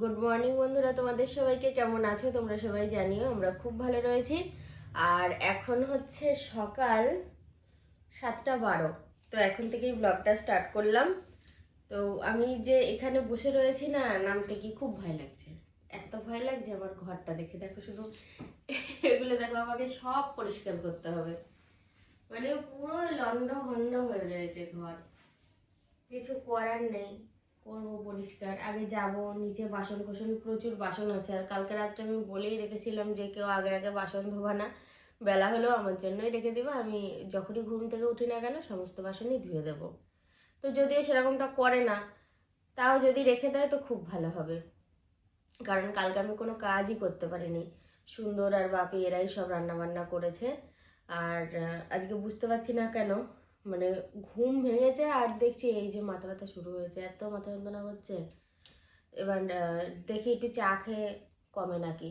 Good morning বন্ধুরা। তোমাদের সবাইকে কেমন আছো? তোমরা সবাই জানিও, আমরা খুব ভালো রয়েছি। আর এখন হচ্ছে সকাল সাতটা বারো। তো এখন থেকেই ব্লগটা স্টার্ট করলাম। তো আমি যে এখানে বসে রয়েছি না নামতে কি খুব ভয় লাগছে। এত ভয় লাগছে আমার ঘরটা দেখে। দেখো শুধু এগুলো দেখো, আমাকে সব পরিষ্কার করতে হবে। মানে পুরো লন্ড ভন্ড হয়ে রয়েছে ঘর। কিছু করার নেই। করব পরিষ্কার। আগে যাব, নিচে বাসন কোসন প্রচুর বাসন আছে। আর কালকে রাত্রে আমি বলেই রেখেছিলাম যে কেউ আগে আগে বাসন ধোবা না। বেলা হলেও আমার জন্যই রেখে দিবা। আমি যখনই ঘুম থেকে উঠি না কেন, সমস্ত বাসনই ধুয়ে দেব। তো যদিও সেরকমটা করে না, তাও যদি রেখে দেয় তো খুব ভালো হবে। কারণ কালকে আমি কোনো কাজই করতে পারিনি। সুন্দর আর বাপি এরাই সব রান্না বান্না করেছে। আর আজকে বুঝতে পারছি না কেন মানে ঘুম ভেঙেছে আর দেখছি এই যে মাথা ব্যথা শুরু হয়েছে এত মাথা যন্ত্রণা হচ্ছে। এবার দেখি একটু চা খেয়ে কমে নাকি।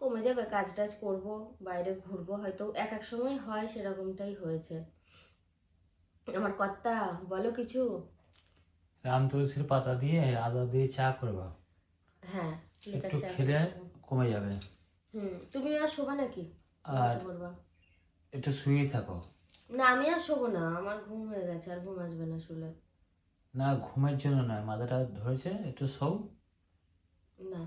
কমে যাবে কাজ টাজ করব বাইরে ঘুরবো হয়তো এক এক সময় হয় সেরকমটাই হয়েছে। আমার কর্তা বলো কিছু? রাম তুলসীর পাতা দিয়ে আদা দিয়ে চা করবা। হ্যাঁ একটু চা খেলে কমে যাবে। হুম তুমি আর শোবা নাকি? আর একটু শুয়ে থাকো। না আমি আর শোবো না আমার ঘুম হয়ে গেছে আর ঘুম আসবে না শুলে। না ঘুমের জন্য নয় মাথাটা ধরেছে একটু শোও। না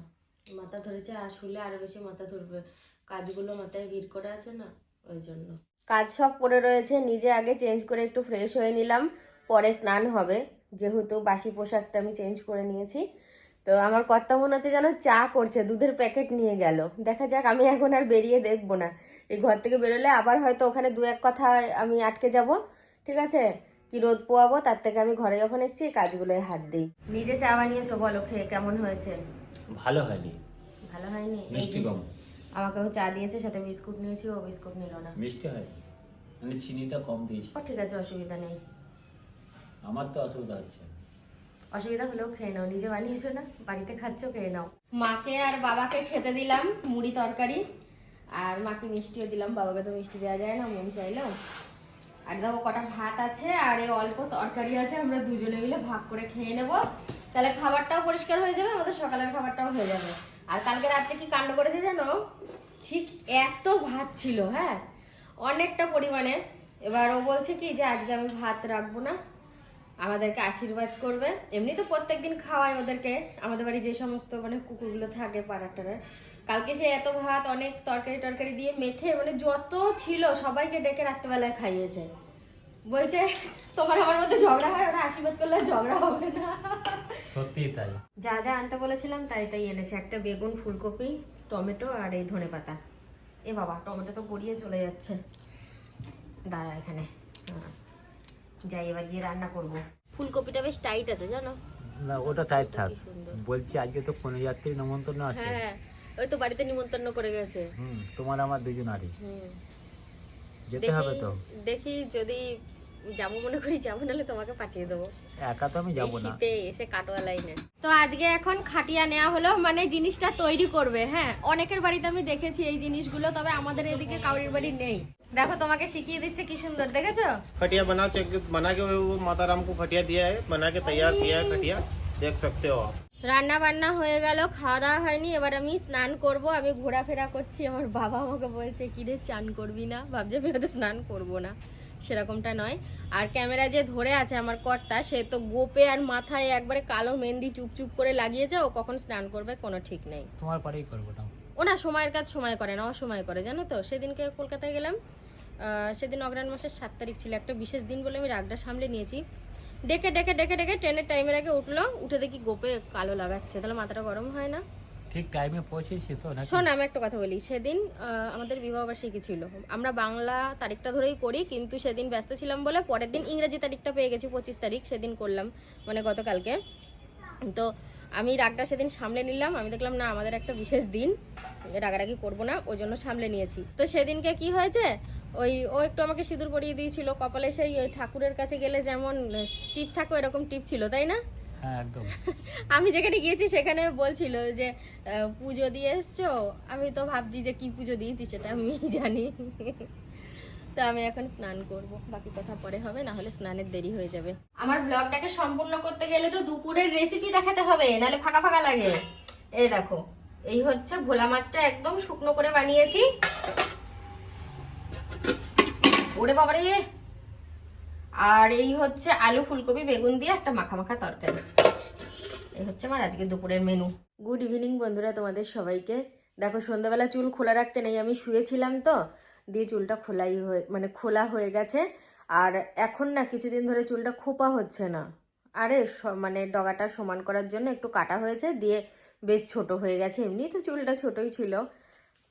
মাথা ধরেছে আর শুলে আরও বেশি মাথা ধরবে। কাজগুলো মাথায় ভিড় করে আছে না ওই জন্য। কাজ সব পড়ে রয়েছে নিজে আগে চেঞ্জ করে একটু ফ্রেশ হয়ে নিলাম পরে স্নান হবে। যেহেতু বাসি পোশাকটা আমি চেঞ্জ করে নিয়েছি। তো আমার কর্তা মনে হচ্ছে যেন চা করছে দুধের প্যাকেট নিয়ে গেল। দেখা যাক আমি এখন আর বেরিয়ে দেখব না। এই ঘর থেকে বেরোলে আবার হয়তো ওখানে দু এক কথা আমি আটকে যাব। ঠিক আছে? কি রোদ পোয়াবো তার থেকে আমি ঘরে যখন এসেছি এই কাজগুলোয় হাত দিই। নিজে চা বানিয়েছো বলো খেয়ে কেমন হয়েছে? ভালো হয়নি। ভালো হয়নি? মিষ্টি কম। আমাকেও চা দিয়েছে সাথে বিস্কুট নিয়েছি ও বিস্কুট নিল না। মিষ্টি হয় মানে চিনিটা কম দিয়েছি। ও ঠিক আছে অসুবিধা নেই। আমার তো অসুবিধা হচ্ছে অসুবিধা হলেও খেয়ে নাও নিজে বানিয়েছো না? বাড়িতে খাচ্ছ খেয়ে নাও। মাকে আর বাবাকে খেতে দিলাম মুড়ি তরকারি। আর মাকে মিষ্টিও দিলাম, বাবাকে তো মিষ্টি দেওয়া যায় না, মন চাইলো। আর দেখো কটা ভাত আছে, আর এই অল্প তরকারি আছে, আমরা দুজনে মিলে ভাগ করে খেয়ে নেব। তাহলে খাবারটাও পরিষ্কার হয়ে যাবে, আমাদের সকালের খাবারটাও হয়ে যাবে। আর কালকে রাত্রে কি কাণ্ড করেছে জানো? ঠিক এত ভাত ছিল হ্যাঁ? অনেকটা পরিমাণে। এবার ও বলছে কি যে, আজকে আমি ভাত রাখব না। আমাদেরকে আশীর্বাদ করবে। এমনি তো প্রত্যেকদিন খাওয়াই ওদেরকে। আমাদের বাড়ি যে সমস্ত মানে কুকুরগুলো থাকে পাড়ার টাড়ার কালকে সে এত ভাত অনেক তরকারি টরকারি দিয়ে মেখে মানে যত ছিল সবাইকে ডেকে রাত্রেবেলায় খাইয়েছে। বলছে তোমার আমার মধ্যে ঝগড়া হয় ওরা আশীর্বাদ করলে ঝগড়া হবে না। সত্যি তাই। যা যা আনতে বলেছিলাম তাই তাই এনেছে। একটা বেগুন ফুলকপি টমেটো আর এই ধনে পাতা। এ বাবা টমেটো তো গড়িয়ে চলে যাচ্ছে। দাঁড়া এখানে। হ্যাঁ। যাই এবার গিয়ে রান্না করব। ফুলকপিটা বেশ টাইট আছে জানো? না ওটা টাইট থাক। বলছি আজকে তো কোনো যাত্রী নিমন্ত্রণ আছে হ্যাঁ। ওই তো বাড়িতে নিমন্ত্রণ করে গেছে হুম তোমার আমার দুজনারই হুম যেতে হবে তো দেখি যদি যাবো মনে করি যাবো নাহলে তোমাকে পাঠিয়ে দেবো একা তো আমি যাব এই না শীতে এসে কাটোয়া লাইনে তো আজকে এখন খাটিয়া নেওয়া হলো মানে জিনিসটা তৈরি করবে হ্যাঁ অনেকের বাড়িতে আমি দেখেছি এই জিনিসগুলো তবে আমাদের এদিকে কাউরির বাড়ি নেই দেখো তোমাকে শিখিয়ে দিচ্ছে কি সুন্দর দেখেছো खटिया बना चेक बना के वो माता राम को खटिया दिया है बना के तैयार किया है खटिया देख सकते हो आप রান্না বান্না হয়ে গেল খাওয়া দাওয়া হয়নি এবার আমি স্নান করব আমি ঘোরাফেরা করছি আমার বাবা আমাকে বলছে কি রে চান করবি না? ভাবছে আমি হয়তো স্নান করব না। সেরকমটা নয়। আর ক্যামেরা যে ধরে আছে আমার কর্তা সে তো গোপে আর মাথায় একবারে কালো মেহেন্দি চুপ চুপ করে লাগিয়েছে ও কখন স্নান করবে কোনো ঠিক নেই। তোমার পরেই করব না ও না সময়ের কাজ সময় করে না অসময় করে জানো তো? সেদিনকে কলকাতায় গেলাম সেদিন অগ্রাণ মাসের সাত তারিখ ছিল একটা বিশেষ দিন বলে আমি রাগটা সামলে নিয়েছি। ডেকে ডেকে ডেকে ডেকে ট্রেনের টাইমের আগে উঠল উঠে দেখি গোপে কালো লাগাচ্ছে। তাহলে মাথাটা গরম হয় না। ঠিক টাইমে পৌঁছেছি তো নাকি? শোন আমি একটা কথা বলি। সেদিন আমাদের বিবাহবার্ষিকী ছিল। আমরা বাংলা তারিখটা ধরেই করি কিন্তু সেদিন ব্যস্ত ছিলাম বলে পরের দিন ইংরেজি তারিখটা পেয়ে গেছি পঁচিশ তারিখ। সেদিন করলাম মানে গতকালকে। তো আমি রাগটা সেদিন সামলে নিলাম। আমি দেখলাম না আমাদের একটা বিশেষ দিন। রাগারাগি করব না ওই জন্য সামলে নিয়েছি। তো সেদিনকে কি হয়েছে? ওই ও একটু আমাকে সিঁদুর পরিয়ে দিয়েছিল কপালে সেই ওই ঠাকুরের কাছে গেলে যেমন টিপ থাকে এরকম টিপ ছিল তাই না? হ্যাঁ আমি যেখানে গিয়েছি সেখানে বলছিল যে পুজো দিয়ে এসছো? আমি তো ভাবছি যে কি পুজো দিয়েছি সেটা আমি জানি। তো আমি এখন স্নান করব। বাকি কথা পরে হবে না হলে স্নানের দেরি হয়ে যাবে। আমার ব্লগটাকে সম্পূর্ণ করতে গেলে তো দুপুরের রেসিপি দেখাতে হবে নাহলে ফাঁকা ফাঁকা লাগে। এই দেখো এই হচ্ছে ভোলা মাছটা একদম শুকনো করে বানিয়েছি। ওরে বাবারে। আর এই হচ্ছে আলু ফুলকপি, বেগুন দিয়ে একটা মাখা মাখা তরকারি। এই হচ্ছে আমার আজকে দুপুরের মেনু গুড ইভিনিং বন্ধুরা তোমাদের সবাইকে। দেখো, সন্ধ্যাবেলা চুল খোলা রাখতে নেই, আমি শুয়েছিলাম তো। দিয়ে চুলটা খোলাই হয়ে মানে খোলা হয়ে গেছে। আর এখন না কিছুদিন ধরে চুলটা খোপা হচ্ছে না। আরে মানে ডগাটা সমান করার জন্য একটু কাটা হয়েছে, দিয়ে বেশ ছোট হয়ে গেছে এমনি, তো চুলটা ছোটই ছিল।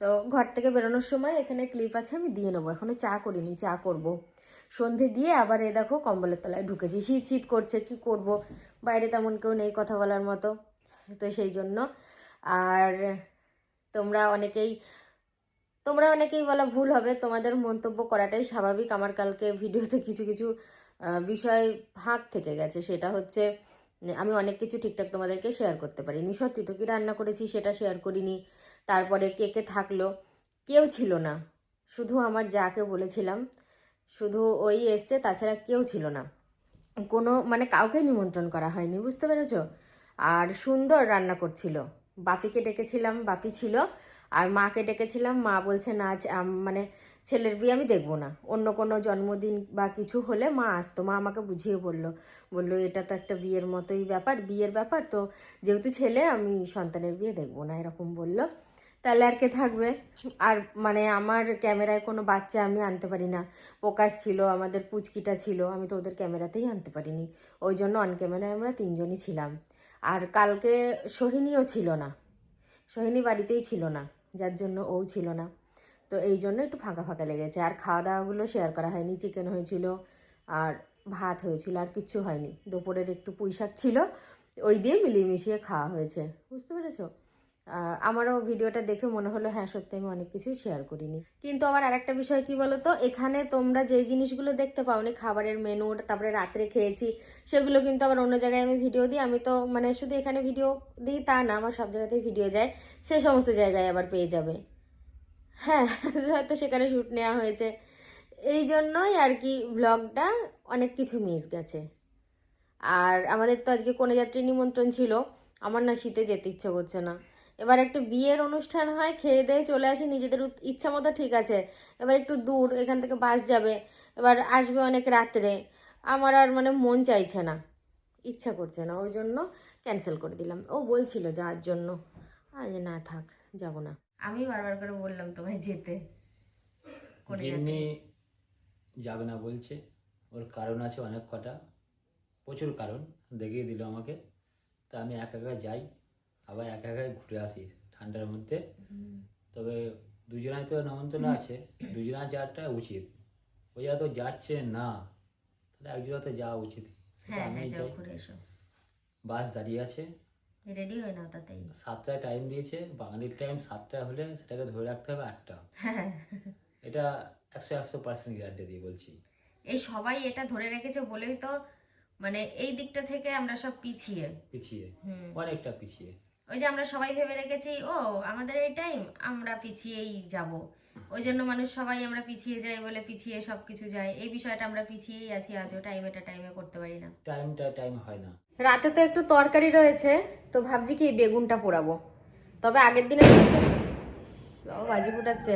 তো ঘর থেকে বেরোনোর সময় এখানে ক্লিপ আছে, আমি দিয়ে নেব। এখনও চা করিনি, চা করব। সন্ধে দিয়ে আবার এ দেখো কম্বলের তলায় ঢুকেছি। শীত শীত করছে, কি করব? বাইরে তেমন কেউ নেই কথা বলার মতো, তো সেই জন্য। আর তোমরা অনেকেই তোমরা অনেকেই বলা ভুল হবে, তোমাদের মন্তব্য করাটাই স্বাভাবিক। আমার কালকে ভিডিওতে কিছু কিছু বিষয় ফাঁক থেকে গেছে। সেটা হচ্ছে, আমি অনেক কিছু ঠিকঠাক তোমাদেরকে শেয়ার করতে পারিনি। সত্যি তো কি রান্না করেছি সেটা শেয়ার করিনি। তারপরে কে কে থাকল? কেউ ছিল না। শুধু আমার যাকে বলেছিলাম, শুধু ওই এসছে, তাছাড়া কেউ ছিল না। কোনো মানে কাউকে নিমন্ত্রণ করা হয়নি, বুঝতে পেরেছ? আর সুন্দর রান্না করছিল। বাপিকে ডেকেছিলাম, বাপি ছিল। আর মাকে ডেকেছিলাম, মা বলছে, না মানে ছেলের বিয়ে আমি দেখব না। অন্য কোনো জন্মদিন বা কিছু হলে মা আসতো। মা আমাকে বুঝিয়ে বলল বলল, এটা তো একটা বিয়ের মতোই ব্যাপার, বিয়ের ব্যাপার। তো যেহেতু ছেলে, আমি সন্তানের বিয়ে দেখব না, এরকম বলল। তাহলে আর কে থাকবে? আর মানে আমার ক্যামেরায় কোনো বাচ্চা আমি আনতে পারি না। প্রকাশ ছিল, আমাদের পুচকিটা ছিল, আমি তো ওদের ক্যামেরাতেই আনতে পারিনি। ওই জন্য অন ক্যামেরায় আমরা তিনজনই ছিলাম। আর কালকে সোহিনীও ছিল না। সোহিনী বাড়িতেই ছিল না, যার জন্য ও ছিল না। তো এই জন্য একটু ফাঁকা ফাঁকা লেগেছে। আর খাওয়া দাওয়াগুলো শেয়ার করা হয়নি। চিকেন হয়েছিল, আর ভাত হয়েছিল, আর কিচ্ছু হয়নি। দুপুরের একটু পুঁই শাক ছিল, ওই দিয়ে মিলিয়ে মিশিয়ে খাওয়া হয়েছে। বুঝতে পেরেছ? আমারও ভিডিওটা দেখে মনে হলো হ্যাঁ সত্যি আমি অনেক কিছুই শেয়ার করিনি। কিন্তু আবার আরেকটা বিষয় কি বলো তো এখানে তোমরা যেই জিনিসগুলো দেখতে পাওনি, খাবারের মেনু তারপরে রাত্রে খেয়েছি, সেগুলো কিন্তু আবার অন্য জায়গায় আমি ভিডিও দিই। আমি তো মানে শুধু এখানে ভিডিও দিই, তা না, আমার সব জায়গাতেই ভিডিও যায়। সেই সমস্ত জায়গায় আবার পেয়ে যাবে। হ্যাঁ হয়তো সেখানে শ্যুট নেওয়া হয়েছে। এই জন্যই আর কি ব্লগটা অনেক কিছু মিস গেছে। আর আমাদের তো আজকে কোনো যাত্রী নিমন্ত্রণ ছিল। আমার না শীতে যেতে ইচ্ছে করছে না। এবার একটু বিয়ের অনুষ্ঠান হয় খেয়ে দিয়ে চলে আসি নিজেদের ইচ্ছা মতো ঠিক আছে। এবার একটু দূর এখান থেকে বাস যাবে। এবার আসবে অনেক রাত্রে। আমার আর মানে মন চাইছে না। ইচ্ছা করছে না ওই জন্য ক্যান্সেল করে দিলাম। ও বলছিল যাওয়ার জন্য। আজ না থাক যাব না। আমি বারবার করে বললাম তোমায় যেতে? গিন্নি যাবে না বলছে। ওর কারণ আছে অনেক কটা। প্রচুর কারণ দেখিয়ে দিল আমাকে। তা আমি একা একা যাই। আবার একা একাই ঘুরে আসি ঠান্ডার মধ্যে। তবে দুজনাই তো নিমন্ত্রণ আছে। দুজনা যাওয়াটা উচিত। ও যা তো যাচ্ছে না তাহলে একজনা তো যাওয়া উচিত। হ্যাঁ আমি হ্যাঁ বাস দাঁড়িয়ে আছে। রেডি হয়ে নাও তাতেই সাতটায় টাইম দিয়েছে। বাঙালির টাইম সাতটা হলে সেটাকে ধরে রাখতে হবে আটটা। এটা একশো একশো পার্সেন্ট গ্যারান্টি দিয়ে বলছি। এই সবাই এটা ধরে রেখেছে বলেই তো মানে এই দিকটা থেকে আমরা সব পিছিয়ে। পিছিয়ে। অনেকটা পিছিয়ে। ওই যে আমরা সবাই ভেবে রেখেছি ও আমাদের এই টাইম আমরা পিছিয়েই যাব। ওই জন্য মানুষ সবাই আমরা পিছিয়ে যাই বলে পিছিয়ে সব কিছু যায়। এই বিষয়টা আমরা পিছিয়েই আছি আজও টাইমেটা টাইমে করতে পারি না। টাইমটা টাইম হয় না। রাতে তো একটু তরকারি রয়েছে তো ভাবছি কি বেগুনটা পোড়াবো। তবে আগের দিনের মতো বাবা বাজি ফুটাচ্ছে।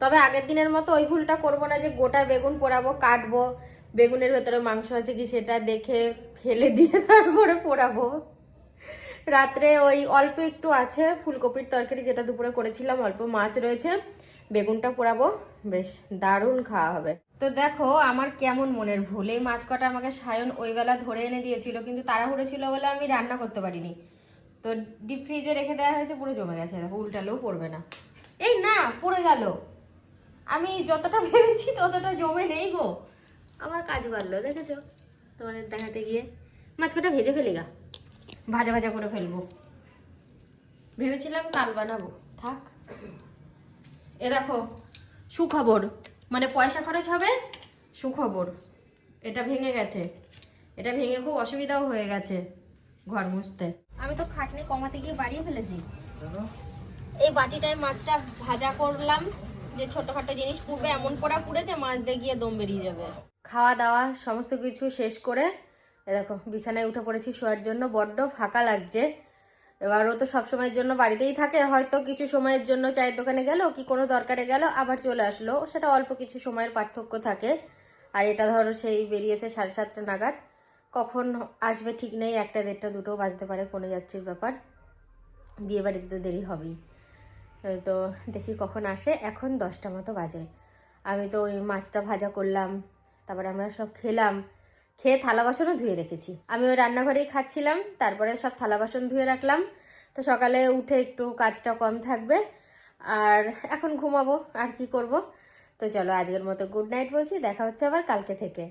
তবে আগের দিনের মতো ওই ভুলটা করব না যে গোটা বেগুন পোড়াবো কাটবো। বেগুনের ভেতরে মাংস আছে কি সেটা দেখে ফেলে দিয়ে তারপরে পোড়াবো। রাত্রে ওই অল্প একটু আছে ফুলকপির তরকারি যেটা দুপুরে করেছিলাম, অল্প মাছ রয়েছে। বেগুনটা পোড়াবো। বেশ, দারুণ খাওয়া হবে। তো দেখো, আমার কেমন মনের ভুল। এই মাছ কটা আমাকে সায়ন ওই বেলা ধরে এনে দিয়েছিল, কিন্তু তাড়াহুড়ো ছিল বলে আমি রান্না করতে পারিনি। তো ডিপ ফ্রিজে রেখে দেওয়া হয়েছে, পুরো জমে গেছে। দেখো, উল্টালেও পড়বে না। এই না, পড়ে গেল। আমি যতটা ভেবেছি ততটা জমে নেই গো। আমার কাজ বাড়লো, দেখেছ? তোমাদের দেখাতে গিয়ে। মাছ কটা ভেজে ফেলি গা। ভাজা ভাজা করে ফেলব। ভেবেছিলাম কাল বানাবো। থাক। এ দেখো, সুখবর। মানে পয়সা খরচ হবে, সুখবর। এটা ভেঙে গেছে। এটা ভেঙে খুব অসুবিধাও হয়ে গেছে ঘর মুছতে। আমি তো খাটনি কমাতে গিয়ে বাড়িয়ে ফেলেছি। এই বাটিটায় মাছটা ভাজা করলাম, যে ছোটখাটো জিনিস পুড়বে, এমন পোড়া পুড়েছে, মাছ দিয়ে গিয়ে দম বেরিয়ে যাবে। খাওয়া দাওয়া, সমস্ত কিছু শেষ করে দেখো বিছানায় উঠে পড়েছি শোয়ার জন্য, বড্ড ফাঁকা লাগছে। এবার ও তো সবসময়ের জন্য বাড়িতেই থাকে, হয়তো কিছু সময়ের জন্য চায়ের দোকানে গেল কি কোনো দরকারে গেল, আবার চলে আসলো। সেটা অল্প কিছু সময়ের পার্থক্য থাকে। আর এটা ধরো সেই বেরিয়েছে সাড়ে সাতটা নাগাদ। কখন আসবে ঠিক নেই, একটা দেড়টা দুটো বাজতে পারে কোনো যাত্রীর ব্যাপার। বিয়ে বাড়িতে তো দেরি হবেই। তো দেখি কখন আসে, এখন দশটা মতো বাজে। আমি তো ওই মাছটা ভাজা করলাম, তারপরে আমরা সব খেলাম। খেয়ে থালা বাসনও ধুয়ে রেখেছি। আমি ওই রান্নাঘরেই খাচ্ছিলাম, তারপরে সব থালা বাসন ধুয়ে রাখলাম। তো সকালে উঠে একটু কাজটা কম থাকবে, আর এখন ঘুমাবো, আর কি করব। তো চলো আজকের মতো গুড নাইট বলছি, দেখা হচ্ছে আবার কালকে থেকে।